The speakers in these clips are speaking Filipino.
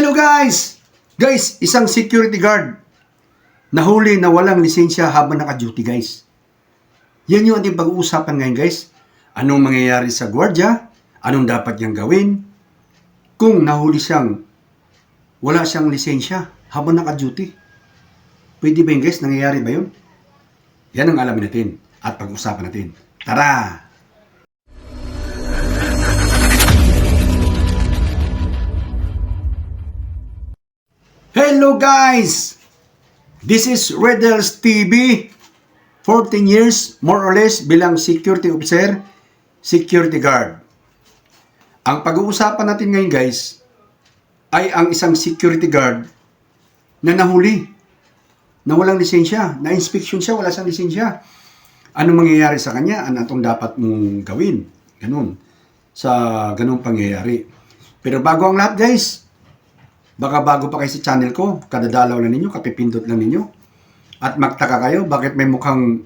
Hello guys! Guys, isang security guard nahuli na walang lisensya habang naka-duty guys. Yan yung ating pag-uusapan ngayon guys. Anong mangyayari sa gwardiya? Anong dapat niyang gawin? Kung nahuli siyang wala siyang lisensya habang naka-duty. Pwede ba yun guys? Nangyayari ba yun? Yan ang alamin natin at pag-usapan natin. Tara! Hello guys! This is Redels TV. 14 years, more or less, bilang security officer, security guard. Ang pag-uusapan natin ngayon guys, ay ang isang security guard na nahuli, na walang lisensya, na inspection siya, wala siyang lisensya. Anong mangyayari sa kanya? Ano itong dapat mong gawin? Ganun. Sa ganung pangyayari. Pero bago ang lahat guys, Baka bago pa kayo sa channel ko, kadadalaw lang ninyo, kapipindot lang ninyo. At magtaka kayo, bakit may mukhang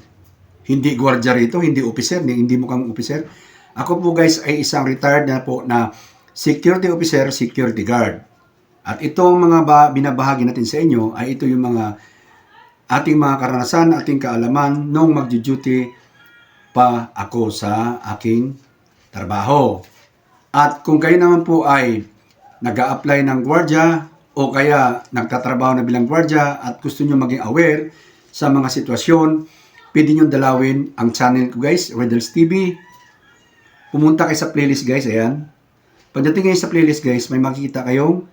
hindi gwardiya rito, hindi officer, hindi mukhang officer. Ako po guys ay isang retired na po na security officer, security guard. At itong mga ba, binabahagi natin sa inyo ay ito yung mga ating mga karanasan, ating kaalaman nung magjo-duty pa ako sa aking trabaho. At kung kayo naman po ay nag apply ng gwardya o kaya nagtatrabaho na bilang gwardya at gusto nyo maging aware sa mga sitwasyon, pwede nyo dalawin ang channel ko guys, Riddles TV. Pumunta kayo sa playlist guys, ayan. Pagdating kayo sa playlist guys, may makikita kayong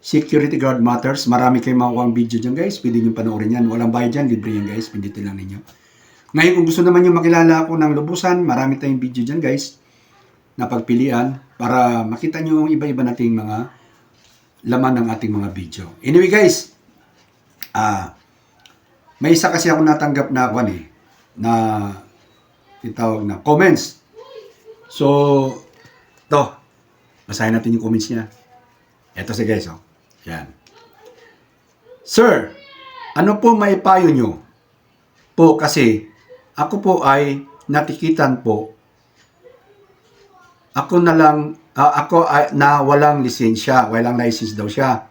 Security Guard Matters. Marami kayong makuha ang video dyan guys, pwede nyo panoorin yan. Walang bayad dyan, libre yan guys, pindutin lang ninyo. Ngayon kung gusto naman nyo makilala ako ng lubusan, marami tayong video dyan guys na pagpilian para makita nyo yung iba-iba nating mga laman ng ating mga video. Anyway guys, ah may isa kasi ako natanggap na kwan eh, na tinatawag na comments. So, to, basahin natin yung comments niya. Ito si guys, oh. Yan. Sir, ano po may payo nyo? Po kasi, ako po ay natikitan po ako na lang, ah, ako ay, na walang lisensya, walang license daw siya.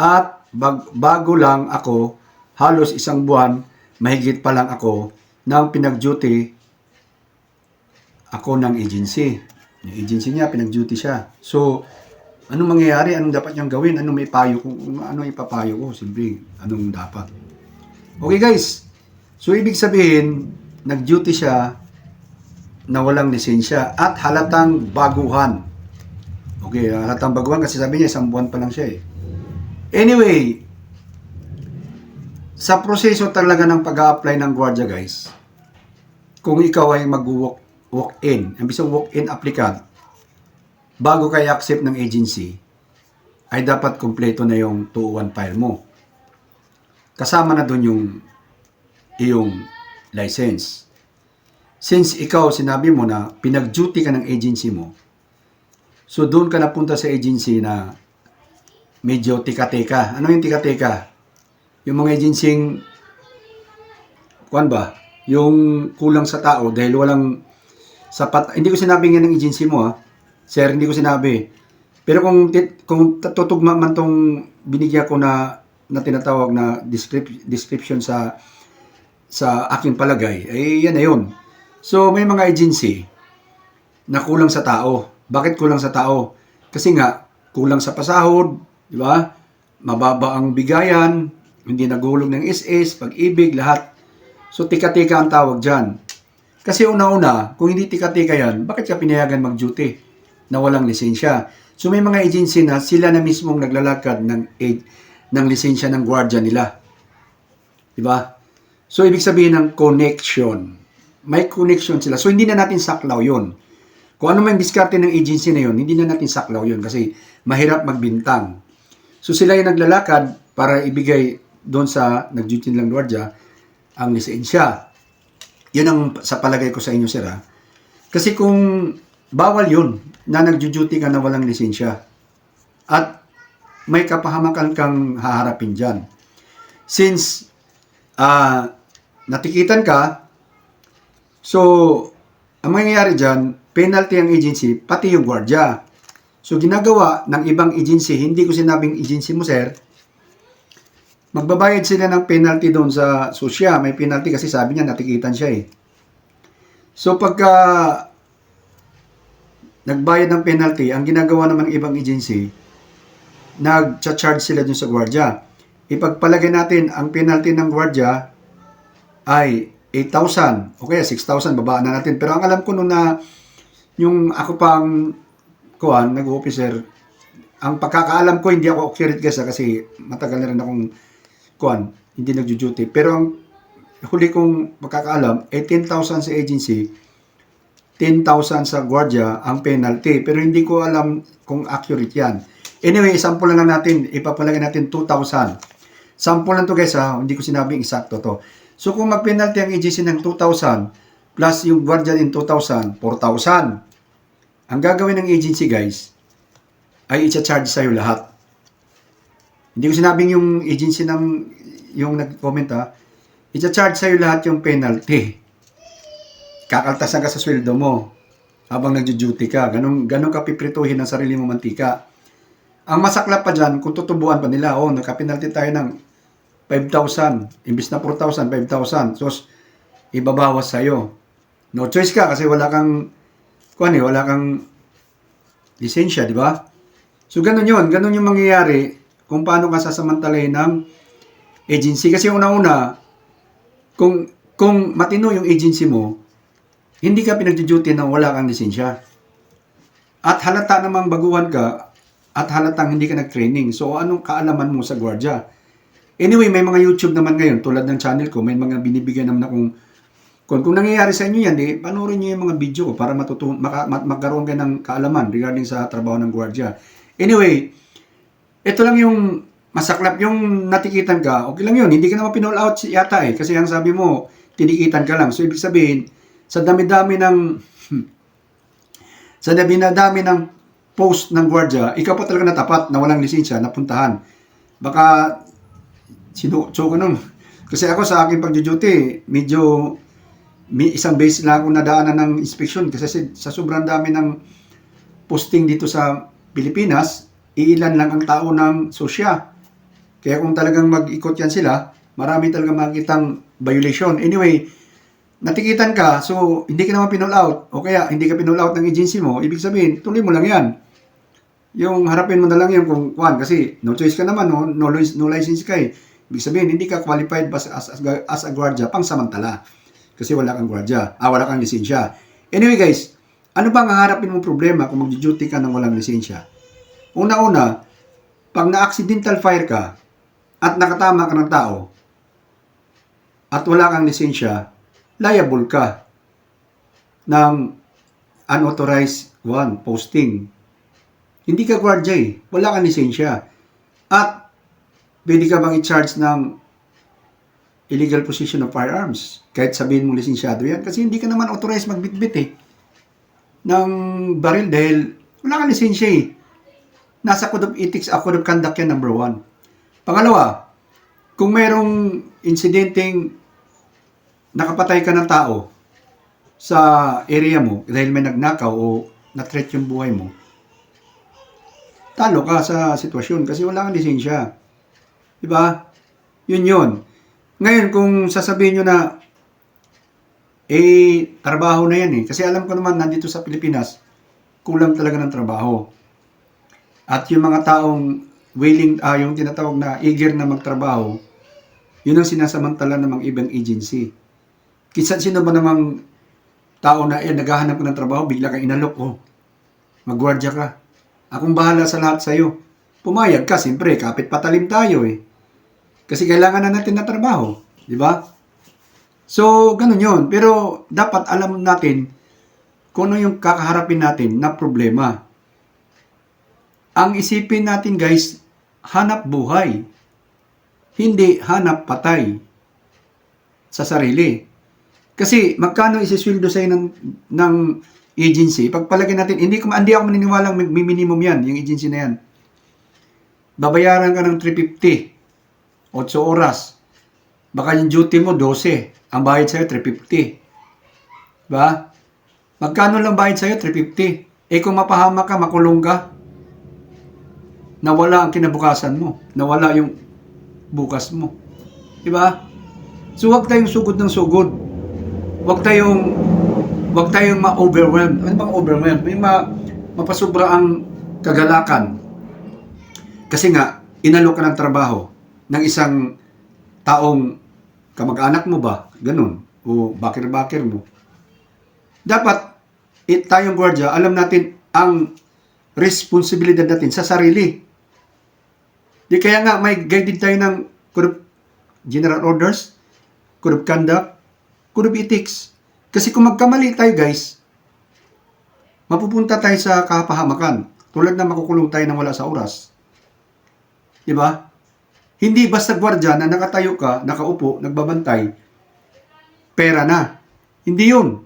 At bag, bago lang ako, halos isang buwan, mahigit pa lang ako, nang pinag-duty ako ng agency. Yung agency niya, pinag-duty siya. So, anong mangyayari? Anong dapat niyang gawin? Anong may payo ko? Ano ipapayo ko? Simple, anong dapat? Okay guys, so ibig sabihin, nag-duty siya na walang lisensya at halatang baguhan. Okay, halatang baguhan kasi sabi niya isang buwan pa lang siya eh. Anyway, sa proseso talaga ng pag-a-apply ng gwardiya guys, kung ikaw ay mag-walk walk in, ang bisang walk in applicant, bago kay accept ng agency, ay dapat kumpleto na yung 201 file mo. Kasama na doon yung iyong license since ikaw sinabi mo na pinag-duty ka ng agency mo, so doon ka napunta sa agency na medyo tika-teka. Ano yung tika-teka? Yung mga agencying, kuan ba? Yung kulang sa tao dahil walang sapat. Hindi ko sinabi nga ng agency mo ha. Sir, hindi ko sinabi. Pero kung kung tutugma man tong binigyan ko na na tinatawag na descrip- description sa sa aking palagay, ay yan na yun. So, may mga agency na kulang sa tao. Bakit kulang sa tao? Kasi nga, kulang sa pasahod, di ba? Mababa ang bigayan, hindi nagulog ng SS, pag-ibig, lahat. So, tika-tika ang tawag dyan. Kasi una-una, kung hindi tika-tika yan, bakit ka pinayagan mag-duty na walang lisensya? So, may mga agency na sila na mismong naglalakad ng, aid, ng lisensya ng gwardiya nila. Di ba? So, ibig sabihin ng connection may connection sila. So, hindi na natin saklaw yon. Kung ano man diskarte ng agency na yon, hindi na natin saklaw yon kasi mahirap magbintang. So, sila yung naglalakad para ibigay doon sa nag-duty ng gwardiya ang lisensya. Yun ang sa palagay ko sa inyo, sir. Ha? Kasi kung bawal yun na nag-duty ka na walang lisensya at may kapahamakan kang haharapin dyan. Since uh, natikitan ka, So, ang mangyayari dyan, penalty ang agency, pati yung gwardiya. So ginagawa ng ibang agency, hindi ko sinabing agency mo sir, magbabayad sila ng penalty doon sa susya. May penalty kasi sabi niya natikitan siya eh. So pagka nagbayad ng penalty, ang ginagawa naman ng ibang agency, nag-charge sila dun sa gwardiya. Ipagpalagay natin ang penalty ng gwardiya ay 8,000 o kaya 6,000 babaan na natin. Pero ang alam ko noon na yung ako pang kuan, nag-officer, ang pagkakaalam ko hindi ako accurate guys ah, kasi matagal na rin akong kuan, hindi nagjo-duty. Pero ang huli kong pagkakaalam, 18,000 sa agency, 10,000 sa gwardiya ang penalty. Pero hindi ko alam kung accurate yan. Anyway, sample lang natin, ipapalagay natin 2,000. Sample lang to guys ha, hindi ko sinabing eksakto to. So kung mag-penalty ang agency ng 2,000 plus yung gwardiya din 2,000, 4,000. Ang gagawin ng agency guys, ay i-charge sa'yo lahat. Hindi ko sinabing yung agency ng yung nag-comment ha, i-charge sa'yo lahat yung penalty. Kakaltasan ka sa sweldo mo habang nagjo-duty ka. Ganun, ganun ka piprituhin ang sarili mo mantika. Ang masaklap pa dyan, kung tutubuan pa nila, oh, nagka-penalty tayo ng 5,000. Imbis na 4,000, 5,000. So, ibabawas sa'yo. No choice ka kasi wala kang, kuan eh, wala kang lisensya, di ba? So, ganun yun. Ganun yung mangyayari kung paano ka sasamantalahin ng agency. Kasi una-una, kung, kung matino yung agency mo, hindi ka pinag-duty na wala kang lisensya. At halata namang baguhan ka, at halatang hindi ka nag-training. So, anong kaalaman mo sa gwardiya? Anyway, may mga YouTube naman ngayon, tulad ng channel ko, may mga binibigyan naman akong kung, kung nangyayari sa inyo yan, di, panoorin nyo yung mga video ko para matutu- maka, mat- magkaroon kayo ng kaalaman regarding sa trabaho ng gwardiya. Anyway, ito lang yung masaklap yung natikitan ka, okay lang yun. Hindi ka naman pinall out yata eh. Kasi ang sabi mo, tinikitan ka lang. So, ibig sabihin, sa dami-dami ng sa dami-dami ng post ng gwardiya, ikaw pa talaga natapat na walang lisensya, napuntahan. Baka, sino, so, ganun. Kasi ako sa aking pag-duty, medyo may isang beses lang ako nadaanan ng inspection kasi sa, sobrang dami ng posting dito sa Pilipinas, iilan lang ang tao ng sosya. Kaya kung talagang mag-ikot yan sila, marami talaga makikitang violation. Anyway, natikitan ka, so hindi ka naman pinull out, o kaya hindi ka pinull out ng agency mo, ibig sabihin, tuloy mo lang yan. Yung harapin mo na lang yan kung kuhan, kasi no choice ka naman, no, no, no license ka eh. Ibig sabihin, hindi ka qualified as, as, as, a guardia pang samantala. Kasi wala kang guardia, ah, wala kang lisensya. Anyway guys, ano ba ang haharapin mong problema kung mag-duty ka ng walang lisensya? Una-una, pag na-accidental fire ka at nakatama ka ng tao at wala kang lisensya, liable ka ng unauthorized one posting. Hindi ka gwardiya eh. Wala kang lisensya. At pwede ka bang i-charge ng illegal possession of firearms? Kahit sabihin mo lisensyado yan. Kasi hindi ka naman authorized magbitbit eh ng baril dahil wala kang lisensya eh. Nasa Code of Ethics, a Code of Conduct yan, number one. Pangalawa, kung mayroong insidenteng nakapatay ka ng tao sa area mo dahil may nagnakaw o na-threat yung buhay mo, talo ka sa sitwasyon kasi wala kang lisensya. Diba? Yun yun. Ngayon, kung sasabihin nyo na eh, trabaho na yan eh. Kasi alam ko naman, nandito sa Pilipinas, kulang talaga ng trabaho. At yung mga taong willing, ah, yung tinatawag na eager na magtrabaho, yun ang sinasamantala ng mga ibang agency. Kisa sino ba namang tao na eh, naghahanap ka ng trabaho, bigla kang inalok, oh, magwardya ka. Akong bahala sa lahat sa'yo. Pumayag ka, siyempre, kapit patalim tayo eh. Kasi kailangan na natin na trabaho. Di ba? So, ganun yun. Pero dapat alam natin kung ano yung kakaharapin natin na problema. Ang isipin natin guys, hanap buhay. Hindi hanap patay sa sarili. Kasi magkano isisweldo sa'yo ng, ng agency, pagpalagay natin, hindi, ko, hindi ako maniniwalang may minimum yan, yung agency na yan. Babayaran ka ng 350, 8 oras. Baka yung duty mo, 12. Ang bayad sa'yo, 350. Ba? Magkano lang bayad sa'yo? 350. Eh kung mapahama ka, makulong ka. nawala ang kinabukasan mo, nawala yung bukas mo. Di ba? So huwag tayong sugod ng sugod. Huwag tayong huwag tayong ma-overwhelm. Ano bang overwhelm? May ma mapasobra ang kagalakan. Kasi nga, inalok ka ng trabaho ng isang taong kamag-anak mo ba? Ganun. O bakir-bakir mo. Dapat, it, tayong gwardiya, alam natin ang responsibilidad natin sa sarili. Di kaya nga may guided tayo ng code general orders, code of conduct, code ethics. Kasi kung magkamali tayo guys, mapupunta tayo sa kapahamakan. Tulad na makukulong tayo ng wala sa oras. Di ba? Hindi basta gwardya na nakatayo ka, nakaupo, nagbabantay, pera na. Hindi yun.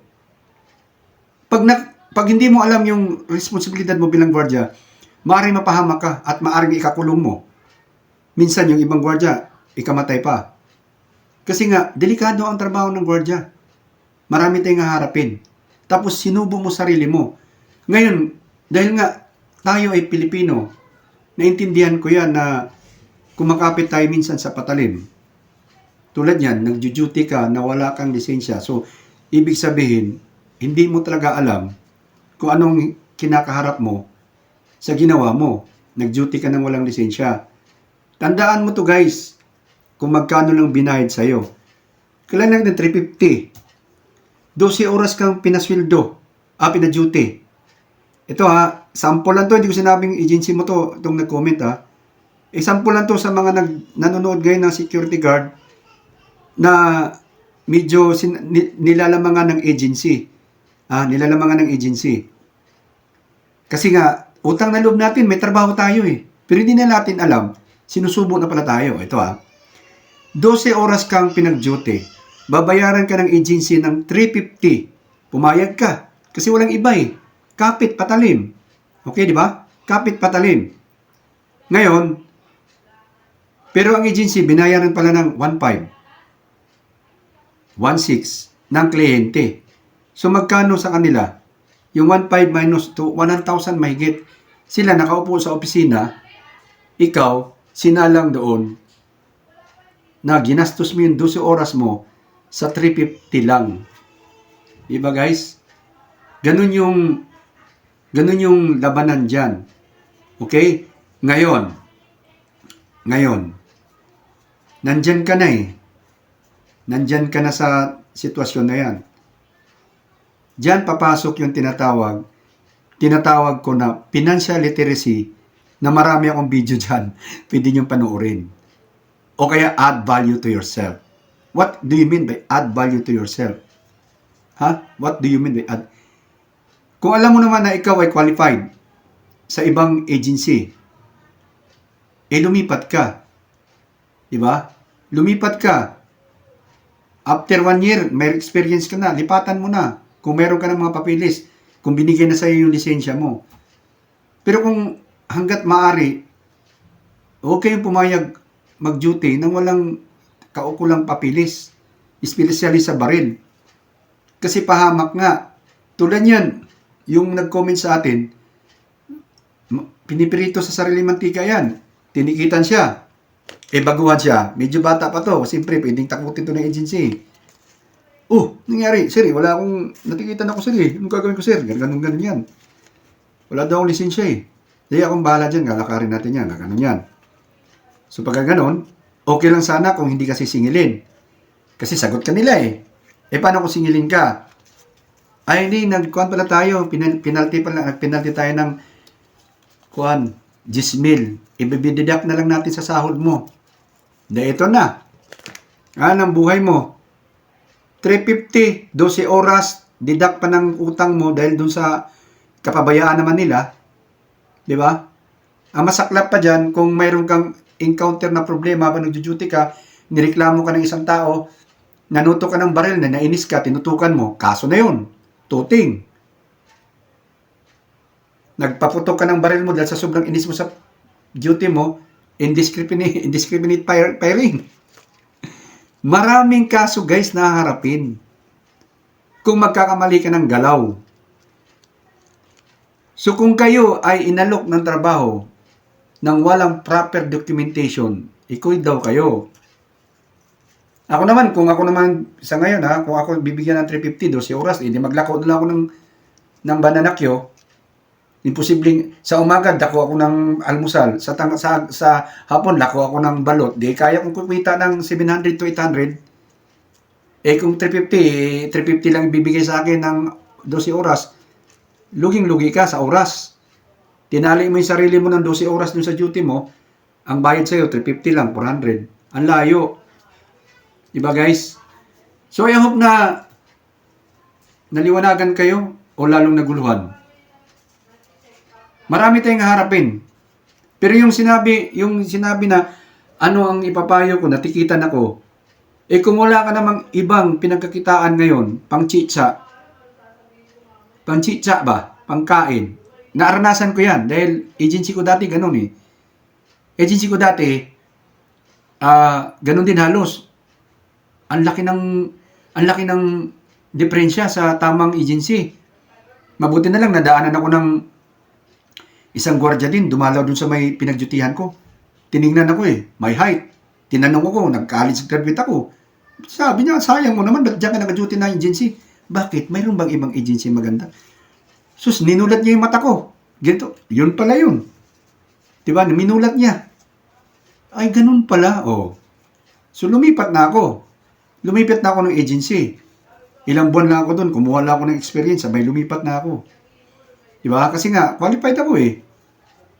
Pag, na, pag hindi mo alam yung responsibilidad mo bilang gwardya, maaaring mapahamak ka at maaaring ikakulong mo. Minsan yung ibang gwardya, ikamatay pa. Kasi nga, delikado ang trabaho ng gwardya. Marami tayong haharapin. Tapos sinubo mo sarili mo. Ngayon, dahil nga tayo ay Pilipino, naintindihan ko yan na kumakapit tayo minsan sa patalim. Tulad yan, nagjo-duty ka na wala kang lisensya. So, ibig sabihin, hindi mo talaga alam kung anong kinakaharap mo sa ginawa mo. Nag-duty ka ng walang lisensya. Tandaan mo to guys, kung magkano lang binayad sa'yo. Kailan lang ng 350. 12 oras kang pinasweldo, ah, pina-duty. Ito ha, sample lang to, hindi ko sinabing agency mo to, itong nag-comment ha. Sample lang to sa mga nag, nanonood ngayon ng security guard na medyo sin, ni, nilalamangan ng agency. Ah, nilalamangan ng agency. Kasi nga, utang na loob natin, may trabaho tayo eh. Pero hindi na natin alam, sinusubo na pala tayo. Ito ah, 12 oras kang pinag-duty, babayaran ka ng agency ng 350. Pumayag ka. Kasi walang iba eh. Kapit patalim. Okay, di ba? Kapit patalim. Ngayon, pero ang agency, binayaran pala ng 1.5. 1.6 ng kliyente. So magkano sa kanila? Yung 1.5 minus 2, 100,000 mahigit. Sila nakaupo sa opisina, ikaw, sinalang doon, na ginastos mo yung 12 oras mo sa 350 lang. Diba guys? Ganun yung ganun yung labanan dyan. Okay? Ngayon, ngayon, nandyan ka na eh. Nandyan ka na sa sitwasyon na yan. Diyan papasok yung tinatawag, tinatawag ko na financial literacy na marami akong video dyan. Pwede nyo panoorin. O kaya add value to yourself. What do you mean by add value to yourself? Ha? What do you mean by add? Kung alam mo naman na ikaw ay qualified sa ibang agency, eh lumipat ka. Di ba? Lumipat ka. After one year, may experience ka na, lipatan mo na. Kung meron ka ng mga papilis, kung binigay na sa iyo yung lisensya mo. Pero kung hanggat maari, okay yung pumayag mag-duty nang walang kaukulang papilis, especially sa baril. Kasi pahamak nga. Tulad yan, yung nag-comment sa atin, pinipirito sa sarili mantika yan. Tinikitan siya. Eh, baguhan siya. Medyo bata pa to. Siyempre, pwedeng takutin to ng agency. Oh, nangyari. Sir, eh, wala akong, natikitan ako sir eh. Anong gagawin ko sir? Ganun, ganun yan. Wala daw akong lisensya eh. Di akong bahala dyan. Galakarin natin yan. Ganun yan. So, pagka ganun, okay lang sana kung hindi kasi singilin. Kasi sagot ka nila eh. Eh, paano kung singilin ka? Ay, hindi. Nagkuhan pala tayo. Penalty pala. Penalty tayo ng kuhan. 10 mil. Ibibideduct na lang natin sa sahod mo. Na ito na. Ah, ng buhay mo. 350, 12 oras, deduct pa ng utang mo dahil dun sa kapabayaan naman nila. Di ba? Ang masaklap pa dyan, kung mayroon kang encounter na problema habang nagjo-duty ka, nireklamo ka ng isang tao, nanuto ka ng baril na nainis ka, tinutukan mo, kaso na yun. Tuting. Nagpaputok ka ng baril mo dahil sa sobrang inis mo sa duty mo, indiscriminate, indiscriminate firing. Maraming kaso guys na haharapin. Kung magkakamali ka ng galaw. So kung kayo ay inalok ng trabaho ng walang proper documentation, ikoy daw kayo. Ako naman, kung ako naman sa ngayon ha, kung ako bibigyan ng 350, 12 oras, hindi maglako na lang ako ng, ng bananakyo, imposibleng sa umaga dako ako ng almusal, sa, tang, sa, sa hapon lako ako ng balot, di kaya kong kumita ng 700 to 800, eh kung 350, eh, 350 lang bibigay sa akin ng 12 oras, luging-lugi ka sa oras. Tinali mo yung sarili mo ng 12 oras dun sa duty mo, ang bayad sa'yo, 350 lang, 400. Ang layo. Diba guys? So I hope na naliwanagan kayo o lalong naguluhan. Marami tayong harapin. Pero yung sinabi, yung sinabi na ano ang ipapayo ko, natikitan ako, eh kung wala ka namang ibang pinagkakitaan ngayon, pang chitsa, pang chitsa ba, pangkain, naaranasan ko yan dahil agency ko dati ganun eh. Agency ko dati, ah ganun din halos. Ang laki ng, ang laki ng diferensya sa tamang agency. Mabuti na lang nadaanan ako ng isang gwardiya din, dumalaw dun sa may pinagjutihan ko. Tiningnan ako eh, my height. Tinanong ko kung nag-college graduate ako. Sabi niya, sayang mo naman, ba't diyan ka nag-duty na agency? Bakit? Mayroon bang ibang agency maganda? Sus, ninulat niya yung mata ko. Ganito, yun pala yun. Diba? Minulat niya. Ay, ganun pala. Oh. So, lumipat na ako. Lumipat na ako ng agency. Ilang buwan lang ako doon. Kumuha lang ako ng experience. Sabay lumipat na ako. Diba? Kasi nga, qualified ako eh.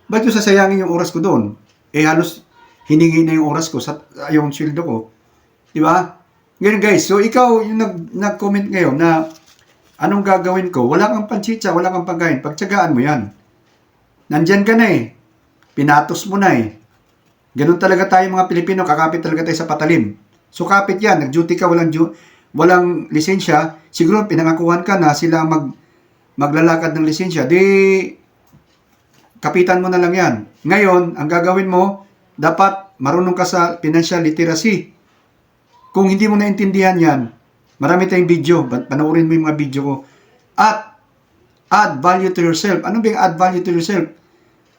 Ba't yung sasayangin yung oras ko doon? Eh, halos hiningi na yung oras ko sa yung sweldo ko. Diba? Ngayon guys, so ikaw yung nag, nag-comment ngayon na anong gagawin ko? Wala kang panchitsa, wala kang pagkain. Pagtsagaan mo yan. Nandyan ka na eh. Pinatos mo na eh. Ganun talaga tayo mga Pilipino, kakapit talaga tayo sa patalim. So kapit yan, nag-duty ka, walang, walang lisensya, siguro pinangakuhan ka na sila mag, maglalakad ng lisensya, di kapitan mo na lang yan. Ngayon, ang gagawin mo, dapat marunong ka sa financial literacy. Kung hindi mo naintindihan yan, marami tayong video, pan- panoorin mo yung mga video ko. At, add value to yourself. Ano ba yung add value to yourself?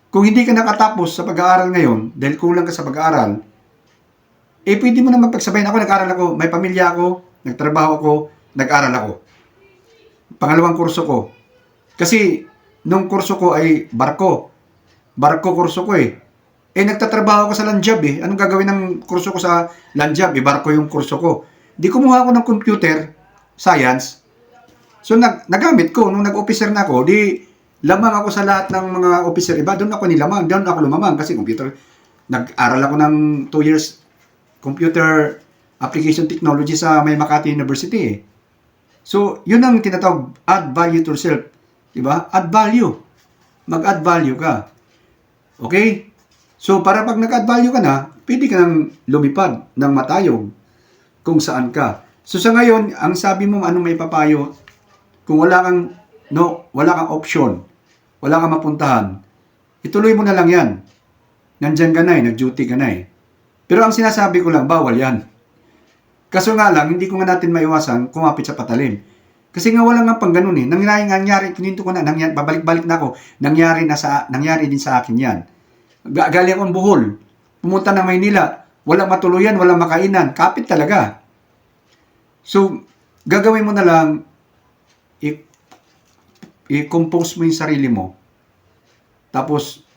Kung hindi ka nakatapos sa pag-aaral ngayon, dahil kulang ka sa pag-aaral, eh pwede mo na magpagsabayin. Ako nag-aaral ako, may pamilya ako, nagtrabaho ako, nag-aaral ako. Pangalawang kurso ko. Kasi, nung kurso ko ay barko. Barko kurso ko eh. Eh, nagtatrabaho ko sa land job eh. Anong gagawin ng kurso ko sa land job? Eh, barko yung kurso ko. Di kumuha ako ng computer, science. So, nag nagamit ko. Nung nag-officer na ako, di lamang ako sa lahat ng mga officer iba. Doon ako nilamang. Doon ako lumamang kasi computer. Nag-aral ako ng 2 years computer application technology sa May Makati University eh. So, yun ang tinatawag add value to yourself. Diba? Add value. Mag-add value ka. Okay? So, para pag nag-add value ka na, pwede ka nang lumipad ng matayog kung saan ka. So, sa ngayon, ang sabi mo, anong may papayo, kung wala kang, no, wala kang option, wala kang mapuntahan, ituloy mo na lang yan. Nandyan ka na eh, nag-duty ka na eh. Pero ang sinasabi ko lang, bawal yan. Kaso nga lang, hindi ko nga natin maiwasan kumapit sa patalim. Kasi nga wala nga pang ganun eh. Nangyari, nangyari, kininto ko na, nangyari, babalik-balik na ako, nangyari, na sa, nangyari din sa akin yan. Ga- Galing akong Bohol, pumunta ng Maynila, walang matuluyan, walang makainan, kapit talaga. So, gagawin mo na lang, i- i-compose mo yung sarili mo, tapos,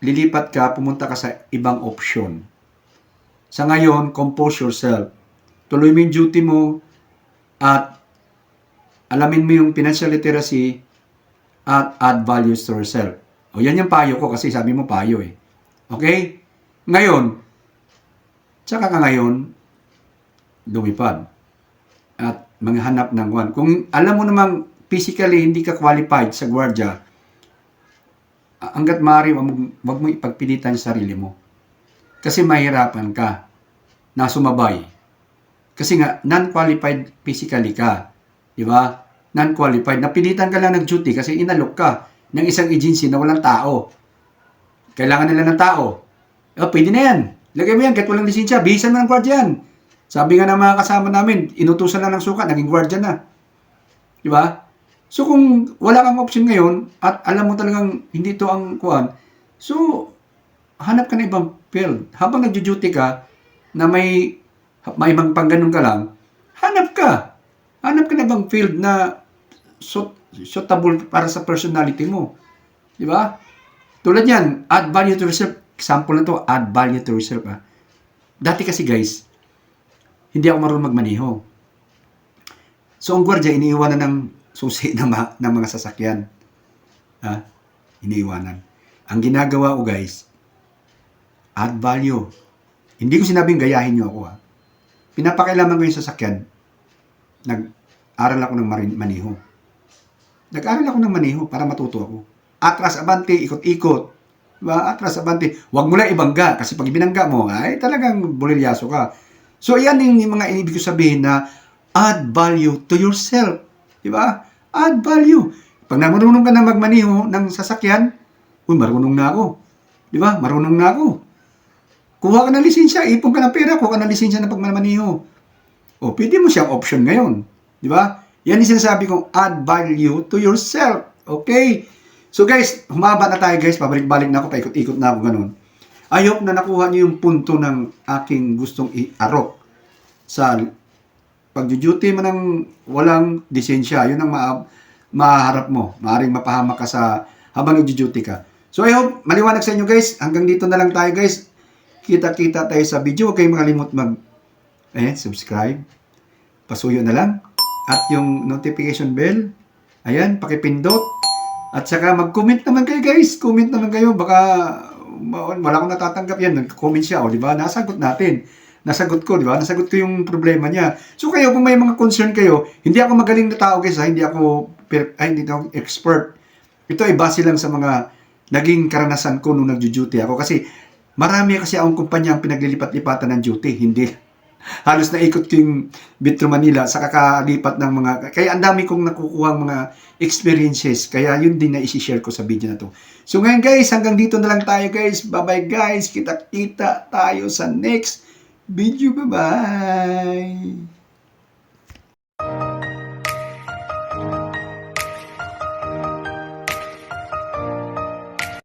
lilipat ka, pumunta ka sa ibang option. Sa ngayon, compose yourself. Tuloy mo yung duty mo at alamin mo yung financial literacy at add values to yourself. O yan yung payo ko kasi sabi mo payo eh. Okay? Ngayon, tsaka ka ngayon, lumipad at manghanap ng one. Kung alam mo namang physically hindi ka qualified sa gwardiya, hanggat maaari, wag, wag mo ipagpilitan yung sarili mo. Kasi mahirapan ka na sumabay. Kasi nga, non-qualified physically ka. Di ba? Non-qualified. Napilitan ka lang ng-duty kasi inalok ka ng isang agency na walang tao. Kailangan nila ng tao. Oh, pwede na yan. Lagay mo yan kahit walang lisensya. Bihisan mo ng guardian. Sabi nga ng mga kasama namin, inutusan na ng sukat, naging guardian na. Di ba? So kung wala kang option ngayon at alam mo talagang hindi ito ang kuan, so hanap ka na ibang field. Habang nagjo-duty ka, na may, may ibang pang ganun ka lang, hanap ka. Hanap ka na ibang field na suit, suitable para sa personality mo. Di ba? Tulad yan, add value to yourself. Example na to, add value to yourself. Ah. Dati kasi guys, hindi ako marunong magmaniho. So ang gwardiya, iniiwanan ng susi ng, ma- ng mga sasakyan. Ha? Iniiwanan. Ang ginagawa ko guys, add value. Hindi ko sinabing gayahin nyo ako ha. Pinapakailaman ko yung sasakyan. Nag-aral ako ng maniho. Nag-aral ako ng maniho para matuto ako. Atras abante, ikot-ikot. Diba? Atras abante. Huwag mo lang ibangga kasi pag binangga mo, ay talagang bulilyaso ka. So, yan yung mga inibig ko sabihin na add value to yourself. Di ba? Add value. Pag marunong ka na magmaniho ng sasakyan, uy, marunong na ako. Di ba? Marunong na ako. Kuha ka ng lisensya, ipon ka ng pera, kuha ka ng lisensya ng pagmamaniho. O, pwede mo siyang option ngayon. Di ba? Yan yung sinasabi kong add value to yourself. Okay? So guys, humaba na tayo guys. Pabalik-balik na ako, paikot-ikot na ako ganun. I hope na nakuha niyo yung punto ng aking gustong i-arok sa pag-duty mo ng walang lisensya. Yun ang ma- maharap mo. Maaring mapahamak ka sa habang nag-duty ka. So I hope maliwanag sa inyo guys. Hanggang dito na lang tayo guys. Kita-kita tayo sa video. Huwag kayong makalimot mag eh, subscribe. Pasuyo na lang. At yung notification bell, ayan, pakipindot. At saka mag-comment naman kayo guys. Comment naman kayo. Baka wala akong natatanggap yan. Nag-comment siya. O, di ba? Nasagot natin. Nasagot ko, di ba? Nasagot ko yung problema niya. So kayo, kung may mga concern kayo, hindi ako magaling na tao guys. Ha? Hindi ako, ay, hindi ako expert. Ito ay base lang sa mga naging karanasan ko nung nag-duty ako. Kasi marami kasi akong kumpanya ang pinaglilipat-lipatan ng duty. Hindi, halos naikot ko yung Metro Manila sa kakalipat ng mga kaya ang dami kong nakukuha mga experiences. Kaya yun din na isi-share ko sa video na to. So ngayon guys hanggang dito na lang tayo guys. Bye bye guys. Kita kita tayo sa next video. Bye bye